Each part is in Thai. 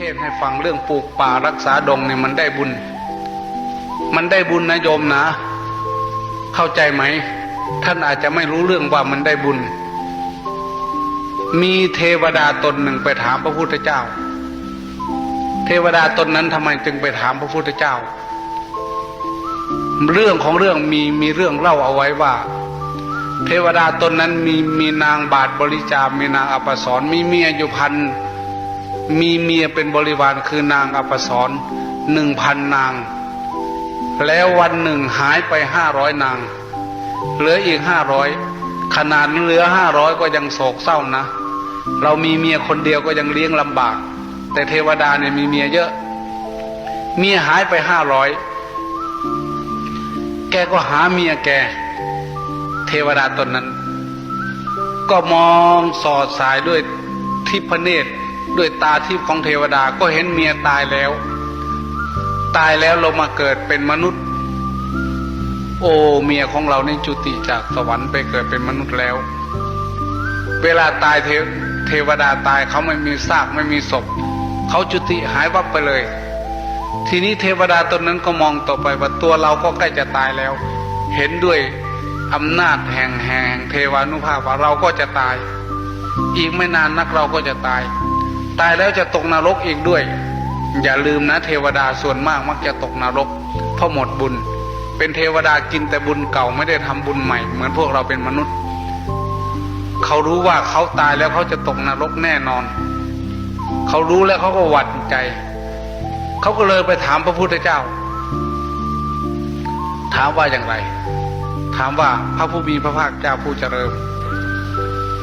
เทศให้ฟังเรื่องปลูกป่ารักษาดงเนี่ยมันได้บุญ มันได้บุญนะโยมนะ เข้าใจไหม ท่านอาจจะไม่รู้เรื่องว่ามันได้บุญ มีเทวดาตนหนึ่งไปถามพระพุทธเจ้า เทวดาตนนั้นทำไมจึงไปถามพระพุทธเจ้า เรื่องของเรื่องมีมีเรื่องเล่าเอาไว้ว่า เทวดาตนนั้นมีมีนางบาทบริจาคมีนางอปสรมีเมียอยู่พัน มีเมียเป็นบริวารคือนางอัปสรหนึ่งพันนาง แล้ววันหนึ่งหายไปห้าร้อยนาง เหลืออีกห้าร้อยขนาดเหลือห้าร้อยก็ยังโศกเศร้านะ เรามีเมียคนเดียวก็ยังเลี้ยงลำบาก แต่เทวดาเนี่ยมีเมียเยอะ เมียหายไปห้าร้อยแกก็หาเมียแก เทวดาตนนั้น ก็มองสอดสายด้วยทิพเนตร ด้วยตาทิพย์ของเทวดาก็เห็นเมียตายแล้ว ตายแล้วลงมาเกิดเป็นมนุษย์ โอ้เมียของเรานี่จุติจากสวรรค์ไปเกิดเป็นมนุษย์แล้ว เวลาตายเทเทวดาตายเขาไม่มีซากไม่มีศพเขาจุติหายวับไปเลย ทีนี้เทวดาตนนั้นก็มองต่อไปว่าตัวเราก็ใกล้จะตายแล้ว เห็นด้วยอำนาจแห่งแห่งเทวานุภาพว่าเราก็จะตาย อีกไม่นานนักเราก็จะตาย ตายแล้วจะตกนรกอีกด้วย อย่าลืมนะเทวดาส่วนมากมักจะตกนรกเพราะหมดบุญ เป็นเทวดากินแต่บุญเก่าไม่ได้ทำบุญใหม่ เหมือนพวกเราเป็นมนุษย์ เขารู้ว่าเขาตายแล้วเขาจะตกนรกแน่นอน เขารู้แล้วเขาก็หวั่นใจ เขาก็เลยไปถามพระพุทธเจ้า ถามว่าอย่างไร ถามว่าพระผู้มีพระภาคเจ้าผู้เจริญ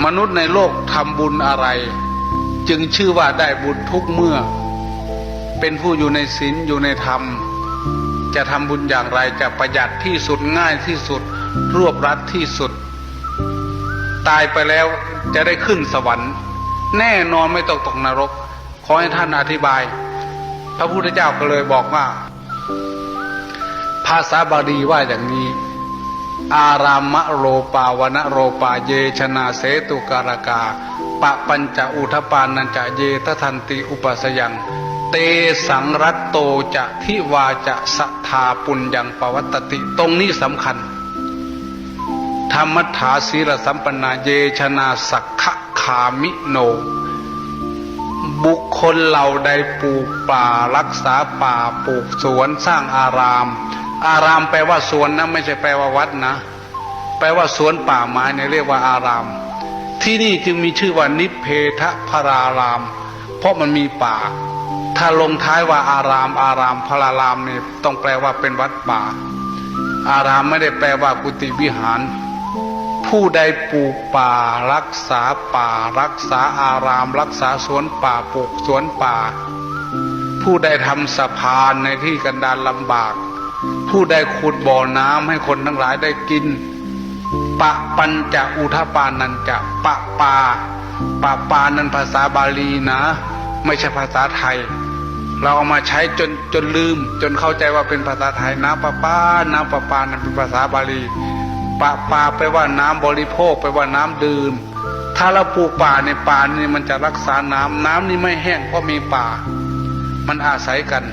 มนุษย์ในโลกทำบุญอะไร จึงชื่อว่าได้บุญทุกเมื่อ เป็นผู้อยู่ในศีลอยู่ในธรรม จะทำบุญอย่างไรจะประหยัดที่สุดง่ายที่สุด รวบรัดที่สุด ตายไปแล้วจะได้ขึ้นสวรรค์ แน่นอนไม่ต้องตกนรก ขอให้ท่านอธิบาย พระพุทธเจ้าก็เลยบอกว่า ภาษาบาลีว่าอย่างนี้ อารามะโรปาวนะโรปาเยชนาเสตุการกา ปะปัญจอุทปานัญจะเยททันติอุปสยัง เตสังรัตโตจะทิวาจะสัทธาปุญญังปวัตติตรงนี้สำคัญ ธรรมถาศีลสัมปนาเยชนาสักขะขามิโน บุคคลเหล่าใดปลูกป่ารักษาป่าปลูกสวนสร้างอาราม อารามแปลว่าสวนนะไม่ใช่แปลว่าวัดนะ แปลว่าสวนป่าไม้เนี่ยเรียกว่าอาราม ที่นี่จึงมีชื่อว่านิพเพทพราราม เพราะมันมีป่า ถ้าลงท้ายว่าอาราม อารามพรารามนี่ต้องแปลว่าเป็นวัดป่า อารามไม่ได้แปลว่ากุฏิวิหาร ผู้ใดปลูกป่า รักษาป่า รักษาอาราม รักษาสวนป่าปลูกสวนป่า ผู้ใดทำสะพานในที่กันดารลำบาก ผู้ใดขุดบ่อน้ำให้คนทั้งหลายได้กิน ปะปัญจะอุทปานันจะปะปาปะปานั้นภาษาบาลีนะ ไม่ใช่ภาษาไทย เราเอามาใช้จนจนลืม จนเข้าใจว่าเป็นภาษาไทยน้ำปะปาน้ำปะปานั้นเป็นภาษาบาลีปะปาแปลว่าน้ำบริโภคแปลว่าน้ำดื่ม ถ้าเราปลูกป่าในป่านี่มันจะรักษาน้ำน้ำนี่ไม่แห้งเพราะมีป่า มันอาศัยกัน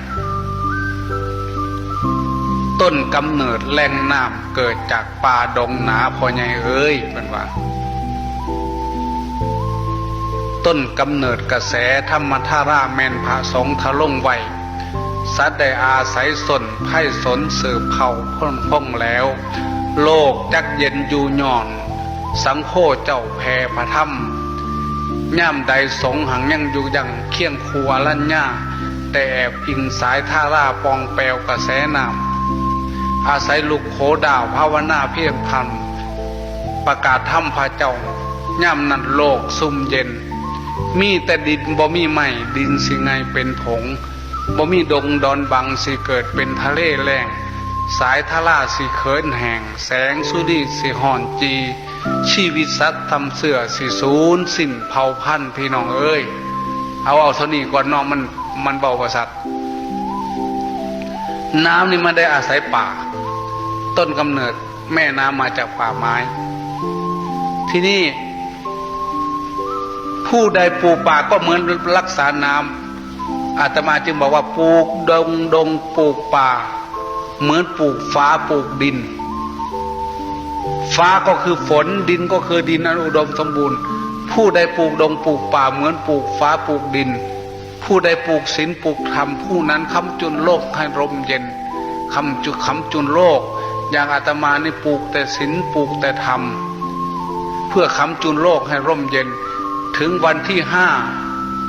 ต้นกำเนิดแหล่งน้ำเกิดจากป่าดงหนาพอใหญ่เอ้ยเป็นว่า ต้นกำเนิดกระแสธรรมธาราแมนพระสงฆ์ทะลงไวสัตว์ได้อาศัยสนไพ่สนสืบเผ่าพ้นพ้องแล้ว โลกจักเย็นอยู่ย่อน สังโฆเจ้าแพ่พระธรรมย่ามใดสงหังยังอยู่ยังเคียงครัวลัญญาแต่แอบอิงสายท่าราปองแปลวกระแสน้ำ อาศัยลูกโคดาวภาวนาเพียงพัน ประกาศธรรมพระเจ้าย่ำนันโลกซุ่มเย็น มีแต่ดินบ่มีไม่ดินสิไงเป็นผงบ่มีดงดอนบังสิเกิดเป็นทะเลแรงสายทะล่าสิเขินแห่ง แสงสุดีสิห่อนจี ชีวิตสัตว์ทำเสื่อสิศูนย์สิ้นเผาพันธุ์พี่น้องเอ้ย เอาเอาเท่านี้ก่อนน้องมันมันเบากว่าสัตว์ น้ำนี่มันได้อาศัยป่า ต้นกำเนิดแม่น้ำมาจากป่าไม้ ที่นี่ ผู้ใดปลูกป่าก็เหมือนรักษาน้ำอาตมาจึงบอกว่าปลูกดงดงปลูกป่า เหมือนปลูกฟ้าปลูกดิน ฟ้าก็คือฝนดินก็คือดินอันอุดมสมบูรณ์ ผู้ใดปลูกดงปลูกป่าเหมือนปลูกฟ้าปลูกดิน ผู้ใดปลูกศีลปลูกธรรมผู้นั้นค้ำจุนโลกให้ร่มเย็นคำจุคำจุนโลก อย่างอาตมานี่ปลูกแต่ศีลปลูกแต่ธรรม เพื่อค้ำจุนโลกให้ร่มเย็น ถึงวันที่ห้า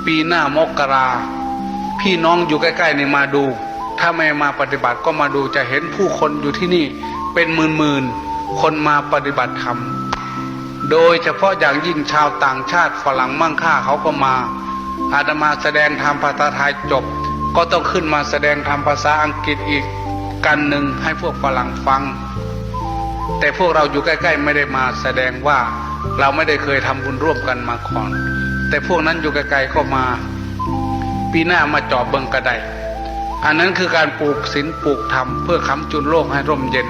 ปีหน้ามกรา พี่น้องอยู่ใกล้ๆนี่มาดู ถ้าไม่มาปฏิบัติก็มาดูจะเห็นผู้คนอยู่ที่นี่เป็นหมื่นๆคนมาปฏิบัติธรรม โดยเฉพาะอย่างยิ่งชาวต่างชาติฝรั่งมั่งค่าเขาก็มา อาตมาแสดงธรรมภาษาไทยจบ ก็ต้องขึ้นมาแสดงธรรมภาษาอังกฤษอีก กันหนึ่งให้พวกฝรั่งฟัง แต่พวกเราอยู่ใกล้ๆไม่ได้มาแสดงว่าเราไม่ได้เคยทำบุญร่วมกันมาก่อน แต่พวกนั้นอยู่ไกลๆก็มา ปีหน้ามาจอบเบิงกระไดอันนั้นคือการปลูกศีลปลูกธรรมเพื่อค้ำจุนโลกให้ร่มเย็น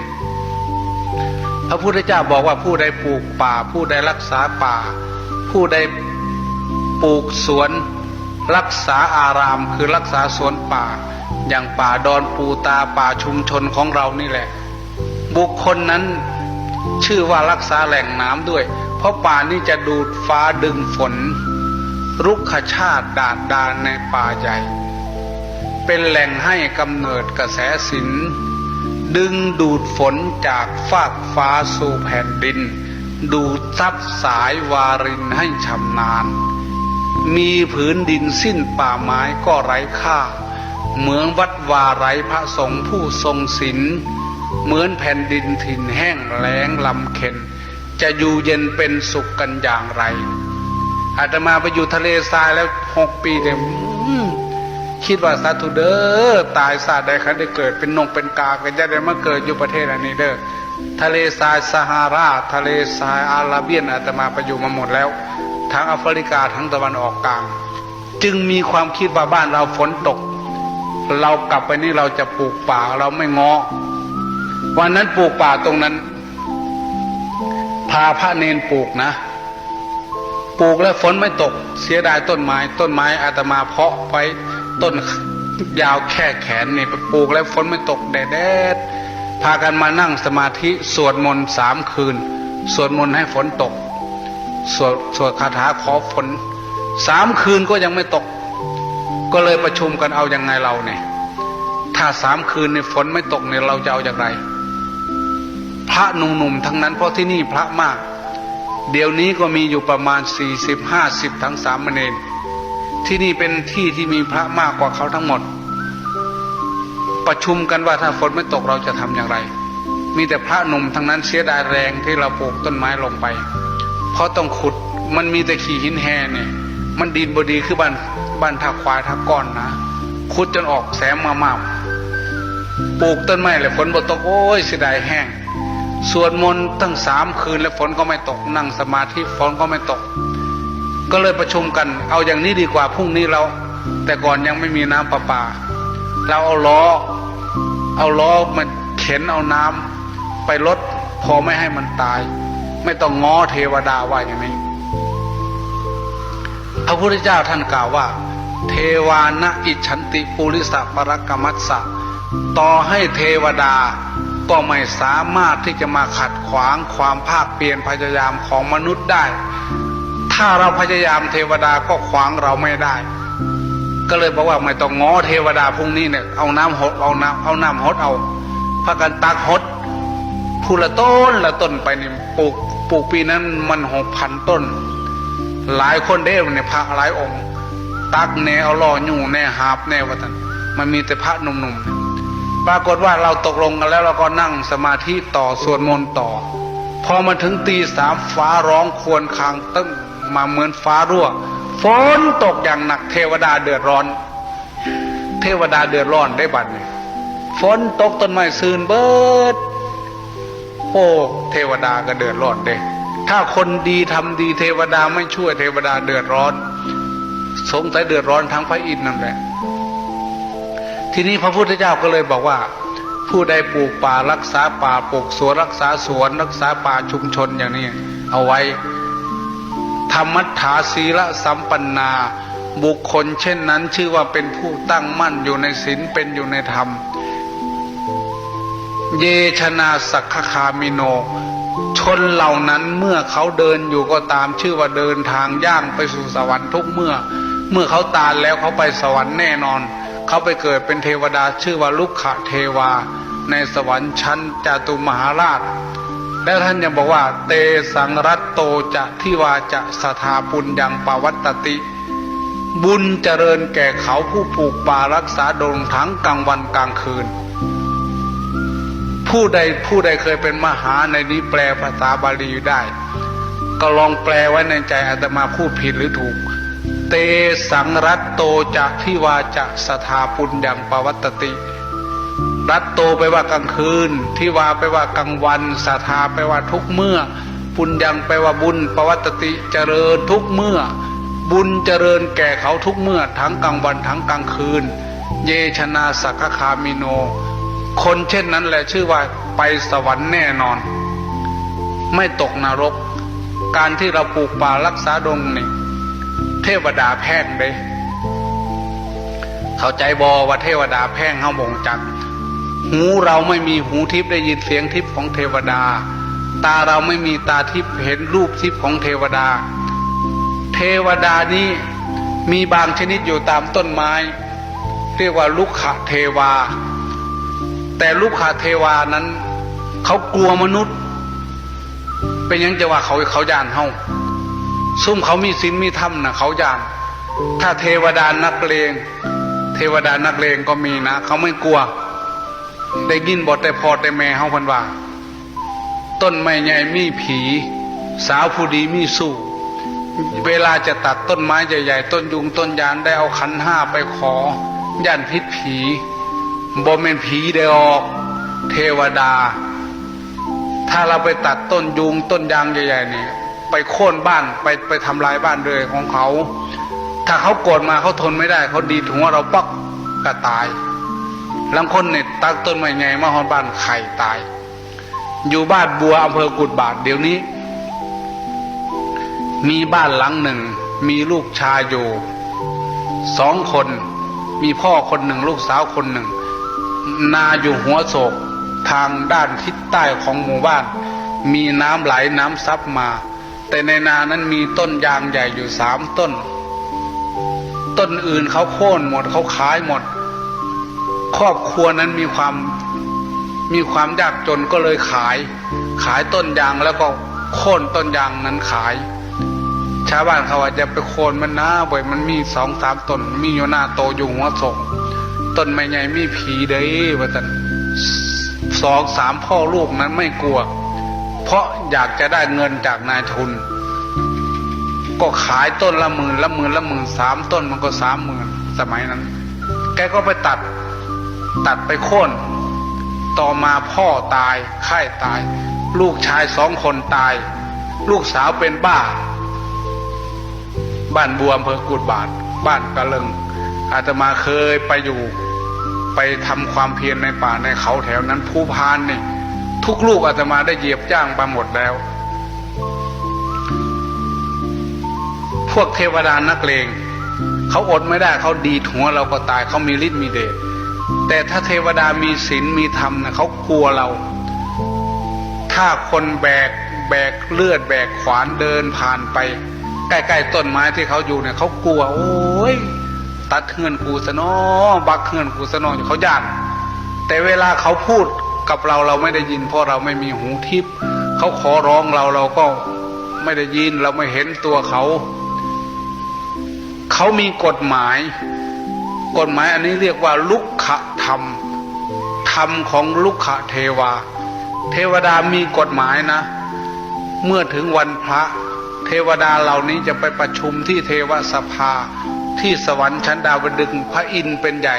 พระพุทธเจ้าบอกว่าผู้ใดปลูกป่า ผู้ใดรักษาป่า ผู้ใดปลูกสวน รักษาอารามคือรักษาสวนป่า อย่างป่าดอนปูตาป่าชุมชนของเรานี่แหละ บุคคลนั้นชื่อว่ารักษาแหล่งน้ำด้วย เพราะป่านี้จะดูดฟ้าดึงฝน รุกขชาติดาดดานในป่าใหญ่ เป็นแหล่งให้กำเนิดกระแสสินดึงดูดฝนจากฟากฟ้าสู่แผ่นดิน ดูดซับสายวารินให้ชำนาญ มีผืนดินสิ้นป่าไม้ก็ไร้ค่า เหมือนวัดวาไรพระสงฆ์ผู้ทรงศีลเหมือนแผ่นดินถิ่นแห้งแล้งลำเค็น จะอยู่เย็นเป็นสุขกันอย่างไร อาตมาไปอยู่ทะเลทรายแล้วหกปีเต็มคิดว่าสาธุเด้อตายซาได้คันได้เกิดเป็นนงเป็นกากันจะได้มาเกิดอยู่ประเทศอันนี้เด้อทะเลทรายซาฮารา ทะเลทรายอาราเบียนอาตมาไปอยู่มาหมดแล้วทั้งแอฟริกาทั้งตะวันออกกลาง จึงมีความคิดว่าบ้านเราฝนตก เรากลับไปนี่เราจะปลูกป่าเราไม่งอวันนั้นปลูกป่าตรงนั้น พาพระเนนปลูกนะ ปลูกแล้วฝนไม่ตก เสียดายต้นไม้ ต้นไม้อาตมาเพาะไว้ต้นยาวแค่แขนนี่ไปปลูกแล้วฝนไม่ตกแดดพากันมานั่งสมาธิสวดมนต์สามคืน สวดมนต์ให้ฝนตก สวดสวดคาถาขอฝนสามคืนก็ยังไม่ตก ก็เลยประชุมกันเอาอยัางไงเราเนี่ย ถ้าสามคืนในฝนไม่ตกเนี่ยเราจะเอาอย่างไร พระหนุ่มๆทั้งนั้นเพราะที่นี่พระมาก เดี๋ยวนี้ก็มีอยู่ประมาณสี่สิบห้าสิบทั้งสามเณรที่นี่เป็นที่ที่มีพระมากกว่าเขาทั้งหมด ประชุมกันว่าถ้าฝนไม่ตกเราจะทำอย่างไร มีแต่พระหนุ่มทั้งนั้นเสียดายแรงที่เราปลูกต้นไม้ลงไป เพราะต้องขุดมันมีแต่ขี้หินแห่เนี่ย มันดินบดีคือบ้าน บ้านท่าควายท่าก้อนนะขุดจนออกแสมมามากปลูกต้นไม้เลยฝนบ่ตกโอ้ยเสียดายแห้งสวดมนต์ตั้งสามคืนแล้วฝนก็ไม่ตกนั่งสมาธิฝนก็ไม่ตก ก็เลยประชุมกัน เอาอย่างนี้ดีกว่าพรุ่งนี้เรา แต่ก่อนยังไม่มีน้ำประปา เราเอาล้อ เอาล้อมาเข็นเอาน้ำไปลดพอไม่ให้มันตาย ไม่ต้องง้อเทวดาว่าอย่างนี้ ระพุทธเจ้าท่านกล่าวว่า เทวานะอิฉันติปุริสปรกรมัสสะต่อให้เทวดาก็ไม่สามารถที่จะมาขัดขวางความภาคเปลี่ยนพยายามของมนุษย์ได้ ถ้าเราพยายามเทวดาก็ขวางเราไม่ได้ ก็เลยบอกว่าไม่ต้องง้อเทวดาพรุ่งนี้เนี่ยเอาน้ำหดเอาน้ำเอาน้ำหดเอาพากันตักหดผู้ละต้นละต้นไปนี่ปลูกปลูกปีนั้นมันหกพันต้น หลายคนเด้เนี่ยพระหลายองค์ ตักแนเอาล่ออยู่แน่หาบแน่วะท่านมันมีแต่พระหนุ่มๆปรากฏว่าเราตกลงกันแล้วเราก็นั่งสมาธิต่อสวดมนต์ต่อ พอมาถึงตีสามฟ้าร้องควรคางตึ้งมาเหมือนฟ้ารั่วฝนตกอย่างหนักเทวดาเดือดร้อน เทวดาเดือดร้อนได้บัดเนี่ยฝนตกต้นไม้ซืนเบิด โอ้เทวดาก็เดือดร้อนเด้ ถ้าคนดีทำดีเทวดาไม่ช่วยเทวดาเดือดร้อน สงสัยเดือดร้อนทั้งพระอินทร์นั่นแหละ ทีนี้พระพุทธเจ้าก็เลยบอกว่า ผู้ใดปลูกป่ารักษาป่าปลูกสวนรักษาสวน รักษาป่าชุมชนอย่างนี้ เอาไว้ ธรรมัฏฐาศีละสัมปันนาบุคคลเช่นนั้นชื่อว่าเป็นผู้ตั้งมั่นอยู่ในศีลเป็นอยู่ในธรรม เยชนาสักขคามิโน ชนเหล่านั้นเมื่อเขาเดินอยู่ก็ตามชื่อว่าเดินทางย่างไปสู่สวรรค์ทุกเมื่อ เมื่อเขาตายแล้วเขาไปสวรรค์แน่นอน เขาไปเกิดเป็นเทวดาชื่อว่าลุกขะเทวา ในสวรรค์ชั้นจตุมหาราช แล้วท่านยังบอกว่า เตสังรัตโตจะที่วาจะสถาปุญญังปวัตตติ บุญเจริญแก่เขาผู้ปลูกป่ารักษาดงทั้งกลางวันกลางคืน ผู้ใดผู้ใดเคยเป็นมหาในนี้แปลภาษาบาลีได้ ก็ลองแปลไว้ในใจอาตมาพูดผิดหรือถูก เตสังรัตโตจะที่วาจะสถาปุญญังปวัตติ รัตโตไปว่ากลางคืนที่วาไปว่ากลางวันสถาไปว่าทุกเมื่อ ปุญญังไปว่าบุญปวัตติเจริญทุกเมื่อ บุญเจริญแก่เขาทุกเมื่อทั้งกลางวันทั้งกลางคืน เยชนาสักขคามิโน คนเช่นนั้นแหละชื่อว่าไปสวรรค์แน่นอน ไม่ตกนรก การที่เราปลูกป่ารักษาดงนี่ เทวดาแพ่งเด้เข้าใจบอว่าเทวดาแพ่งเฮาบงจัก หูเราไม่มีหูทิพย์ได้ยินเสียงทิพย์ของเทวดา ตาเราไม่มีตาทิพย์เห็นรูปทิพย์ของเทวดา เทวดานี้มีบางชนิดอยู่ตามต้นไม้ เรียกว่าลุกขเทวา แต่ลุกขาเทวานั้น เขากลัวมนุษย์ เป็นยังจะว่าเขาเขายานเฮาซุ่มเขามีศีลมีธรรมนะเขายาน ถ้าเทวดานักเลง เทวดานักเลงก็มีนะ เขาไม่กลัว ได้ยินบทแต่พอแต่แม่เฮาพันว่า ต้นไม้ใหญ่มีผี สาวผู้ดีมีสู้เวลาจะตัดต้นไม้ใหญ่ ๆ ต้นยุงต้นยางได้เอาขันห้าไปขอย่านพิษผี บ่เป็นผีได้ออกเทวดา ถ้าเราไปตัดต้นยุงต้นยางใหญ่ๆเนี่ยไปโค่นบ้านไปไปทำลายบ้านเลยของเขา ถ้าเขาโกรธมาเขาทนไม่ได้ เขาดีดหัวเราปักก็ตายบางคนเนี่ยตัดต้นไม้ใหญ่มาหอนบ้านไข่ตาย อยู่บ้านบัวอำเภอกุดบาทเดี๋ยวนี้ มีบ้านหลังหนึ่ง มีลูกชายอยู่สองคน มีพ่อคนหนึ่ง ลูกสาวคนหนึ่ง นาอยู่หัวโศกทางด้านทิศใต้ของหมู่บ้าน มีน้ำไหลน้ำซับมา แต่ในนานั้นมีต้นยางใหญ่อยู่สามต้น ต้นอื่นเขาโค่นหมดเขาขายหมด ครอบครัวนั้นมีความมีความยากจนก็เลยขาย ขายต้นยางแล้วก็โค่นต้นยางนั้นขาย ชาวบ้านเขาว่าจจะไปโค่นมันนะบ่อยมันมีสองสามต้น มีอยู่หน้าโตอยู่หัวศก ต้นไม้ใหญ่มีผีเด้ว่าจันสองสามพ่อลูกนั้นไม่กลัว เพราะอยากจะได้เงินจากนายทุน ก็ขายต้นละหมื่นละหมื่นละหมื่นสามต้นมันก็สามหมื่นสมัยนั้น แกก็ไปตัด ตัดไปโค่นต่อมาพ่อตายค่าตาย ลูกชายสองคนตาย ลูกสาวเป็นบ้า บ้านบัวอำเภอกุดบาท บ้านกะเลิง อาตมาเคยไปอยู่ไปทำความเพียรในป่าในเขาแถวนั้นภูพานนี่ทุกลูกอาตมาได้เหยียบจ้างไปหมดแล้ว พวกเทวดานักเลงเขาอดไม่ได้เขาดีหัวเราก็ตายเขามีฤทธิ์มีเดชแต่ถ้าเทวดามีศีลมีธรรมนะเขากลัวเรา ถ้าคนแบกแบกเลือดแบกขวานเดินผ่านไป ใกล้ๆต้นไม้ที่เขาอยู่เนี่ยเขากลัว โอ้ย ตัดเฮือนกูซะนอบักเฮือนกูซะนออยู่เขาย่านแต่เวลาเขาพูดกับเราเราไม่ได้ยิน เพราะเราไม่มีหูทิพย์เขาขอร้องเราเราก็ไม่ได้ยินเราไม่เห็นตัวเขา เขามีกฎหมาย กฎหมายอันนี้เรียกว่าลุกขธรรมธรรมของลุกขเทวา เทวดามีกฎหมายนะ เมื่อถึงวันพระ เทวดาเหล่านี้จะไปประชุมที่เทวสภา ที่สวรรค์ชั้นดาวดึงพระอินทร์เป็นใหญ่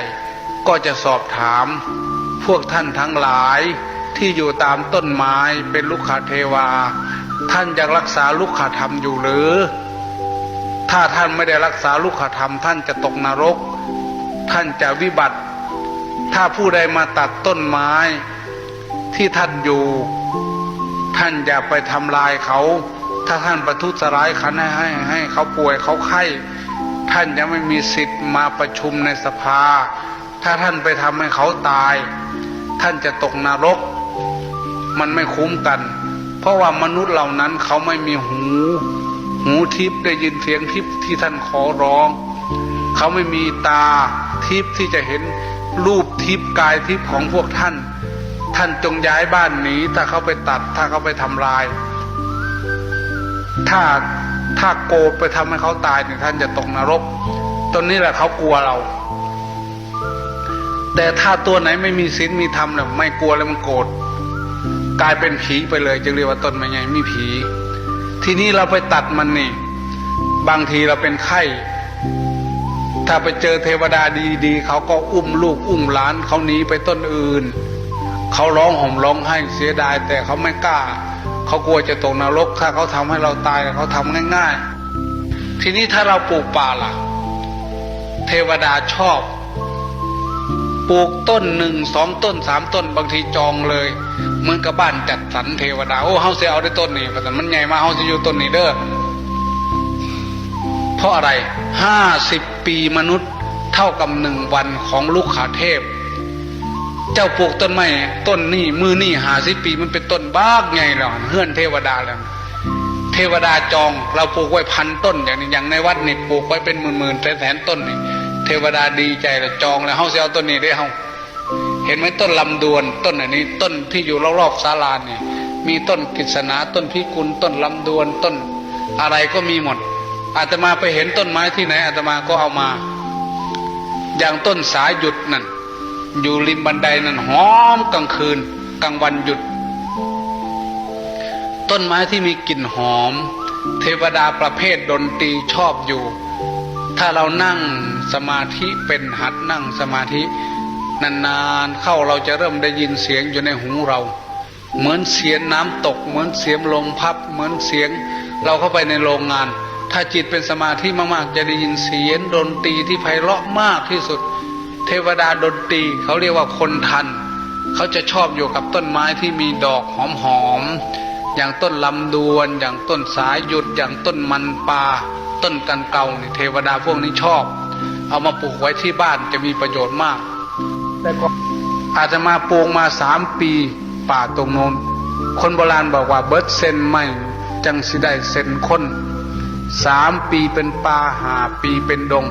ก็จะสอบถาม พวกท่านทั้งหลายที่อยู่ตามต้นไม้เป็นลุกขาเทวา ท่านยังรักษาลุกขาธรรมอยู่หรือ ถ้าท่านไม่ได้รักษาลุกขาธรรม ท่านจะตกนรก ท่านจะวิบัติ ถ้าผู้ใดมาตัดต้นไม้ที่ท่านอยู่ ท่านอย่าไปทำลายเขา ถ้าท่านประทุษร้ายเขันให้ให้ให้เขาป่วยเขาไข้ ท่านจะไม่มีสิทธิ์มาประชุมในสภา ถ้าท่านไปทำให้เขาตาย ท่านจะตกนรก มันไม่คุ้มกัน เพราะว่ามนุษย์เหล่านั้นเขาไม่มีหู หูทิพย์ได้ยินเสียงทิพย์ที่ท่านขอร้อง เขาไม่มีตาทิพย์ที่จะเห็นรูปทิพย์กายทิพย์ของพวกท่าน ท่านจงย้ายบ้านหนีถ้าเขาไปตัดถ้าเขาไปทำลาย ถ้า ถ้าโกรธไปทำให้เขาตายเนี่ยท่านจะตกนรกตอนนี้แหละเขากลัวเรา แต่ถ้าตัวไหนไม่มีศีลมีธรรมเนี่ยไม่กลัวแล้วมันโกรธกลายเป็นผีไปเลย จึงเรียกว่าต้นไม้ใหญ่มีผี ทีนี้เราไปตัดมันนี่ บางทีเราเป็นไข้ถ้าไปเจอเทวดาดีๆเขาก็อุ้มลูกอุ้มหลานเขาหนีไปต้นอื่น เขาร้องห่มร้องไห้เสียดายแต่เขาไม่กล้า เขากลัวจะตกนรกถ้าเขาทำให้เราตายเขาทำง่าย ๆ ทีนี้ถ้าเราปลูกป่าล่ะ เทวดาชอบ ปลูกต้นหนึ่งสองต้นสามต้น บางทีจองเลยเหมือนกับบ้านจัดสรรเทวดาโอ้เฮาเสียเอาได้ต้นนี้แต่มันใหญ่มากเฮาจะอยู่ต้นนี้เด้อเพราะอะไรห้าสิบปีมนุษย์เท่ากับหนึ่งวันของลูกขาเทพ เจ้าปลูกต้นไม้ต้นนี่มือนี่หาสิปีมันเป็นต้นบ้าไงหรอเฮื่อนเทวดาแล้วเทวดาจองเราปลูกไว้พันต้น อย่างนี้อย่างในวัดนี่ปลูกไว้เป็นหมื่นหมื่นแสนแสนต้นนี่เทวดาดีใจแล้วจองแล้วเฮาเสียเอาต้นนี้ได้เฮาเห็นไหมต้นลำดวน ต้นอันนี้ต้นที่อยู่รอบๆศาลาเนี่ยมีต้นกิษณาต้นพิกุลต้นลำดวนต้นอะไรก็มีหมด อาตมาไปเห็นต้นไม้ที่ไหนอาตมาก็เอามา อย่างต้นสายหยุดนั่น อยู่ริมบันไดนั่นหอมกลางคืน กลางวันหยุด ต้นไม้ที่มีกลิ่นหอม เทวดาประเภทดนตรีชอบอยู่ ถ้าเรานั่งสมาธิเป็นหัดนั่งสมาธิ นานๆเข้าเราจะเริ่มได้ยินเสียงอยู่ในหูเรา เหมือนเสียงน้ำตก เหมือนเสียงลมพับ เหมือนเสียง เราเข้าไปในโรงงานถ้าจิตเป็นสมาธิมากๆ จะได้ยินเสียงดนตรีที่ไพเราะมากที่สุด เทวดาดนตรีเขาเรียกว่าคนทัน เขาจะชอบอยู่กับต้นไม้ที่มีดอกหอมๆอย่างต้นลำดวน อย่างต้นสายหยุด อย่างต้นมันปลาต้นกันเกานี่เทวดาพวกนี้ชอบ เอามาปลูกไว้ที่บ้านจะมีประโยชน์มาก แต่ก็อาจจะมาปลูกมาสามปีป่าตรงโน้นคนโบราณบอกว่าเบิร์ดเซนไม่จังสิได้เซนคนสามปีเป็นป่าหาปีเป็นดง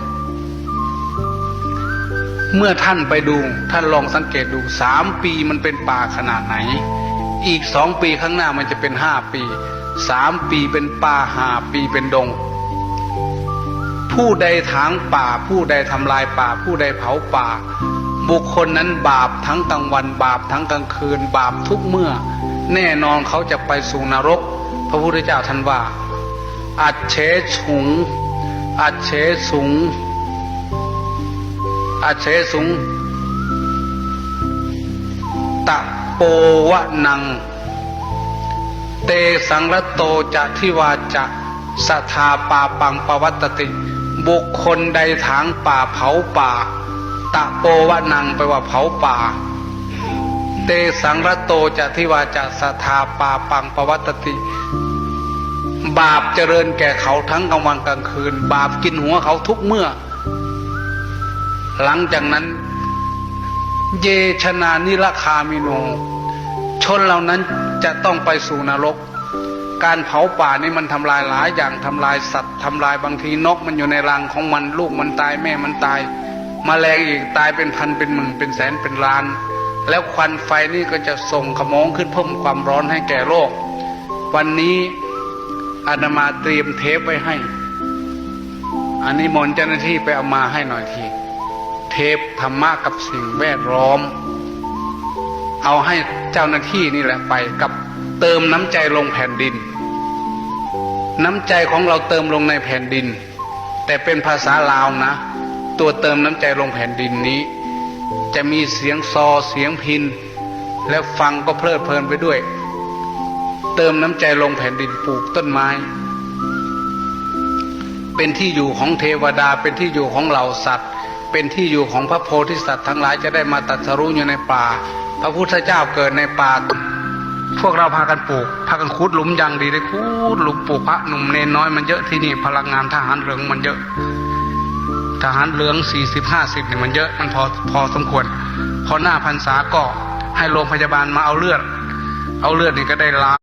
เมื่อท่านไปดูท่านลองสังเกตดูสามปีมันเป็นป่าขนาดไหน อีกสองปีข้างหน้ามันจะเป็นห้าปีสามปีเป็นป่าหาปีเป็นดง ผู้ใดถางป่า ผู้ใดทำลายป่า ผู้ใดเผาป่า บุคคลนั้นบาปทั้งกลางวัน บาปทั้งกลางคืน บาปทุกเมื่อ แน่นอนเขาจะไปสู่นรก พระพุทธเจ้าท่านว่า อัดเฉฉุง อัดเฉสุง อาเชสุงตะโปวะนัง เตสังรโตจะทิวาจะสทาปาปังปวัตติ บุคคลใดถางป่าเผาป่า ตะโปวะนังไปว่าเผาป่า เตสังรโตจะทิวาจะสทาปาปังปวัตติบาปเจริญแก่เขาทั้งกลางวันกลางคืน บาปกินหัวเขาทุกเมื่อ หลังจากนั้น เยชนานิรคามิโนชนเหล่านั้นจะต้องไปสู่นรก การเผาป่านี่มันทำลายหลายอย่างทำลายสัตว์ทำลายบางทีนกมันอยู่ในรังของมันลูกมันตายแม่มันตายมแมลงอีกตายเป็นพันเป็นหมื่นเป็นแสนเป็นล้าน แล้วควันไฟนี่ก็จะส่งขมงขึ้นเพิ่มความร้อนให้แก่โลก วันนี้อานามาเตรียมเทปไว้ให้ อันนี้มนเจ้าหน้าที่ไปเอามาให้หน่อยที เทปธรรมะกับสิ่งแวดล้อม เอาให้เจ้าหน้าที่นี่แหละไปกับเติมน้ำใจลงแผ่นดิน น้ำใจของเราเติมลงในแผ่นดิน แต่เป็นภาษาลาวนะ ตัวเติมน้ำใจลงแผ่นดินนี้ จะมีเสียงซอเสียงพิน แล้วฟังก็เพลิดเพลินไปด้วย เติมน้ำใจลงแผ่นดินปลูกต้นไม้เป็นที่อยู่ของเทวดาเป็นที่อยู่ของเหล่าสัตว์ เป็นที่อยู่ของพระโพธิสัตว์ทั้งหลายจะได้มาตรัสรู้อยู่ในป่า พระพุทธเจ้าเกิดในป่า พวกเราพากันปลูกพากันขุดหลุมอยังดีเลยขุดหลุมปลูกพระหนุ่มเนนน้อยมันเยอะที่นี่พลังงานทหารเรืองมันเยอะ ทหารเหลืองสี่สิบห้าสิบเนี่ยมันเยอะมันพอพอสมควร พอหน้าพรรษาก็ให้โรงพยาบาลมาเอาเลือด เอาเลือดนี่ก็ได้ล้า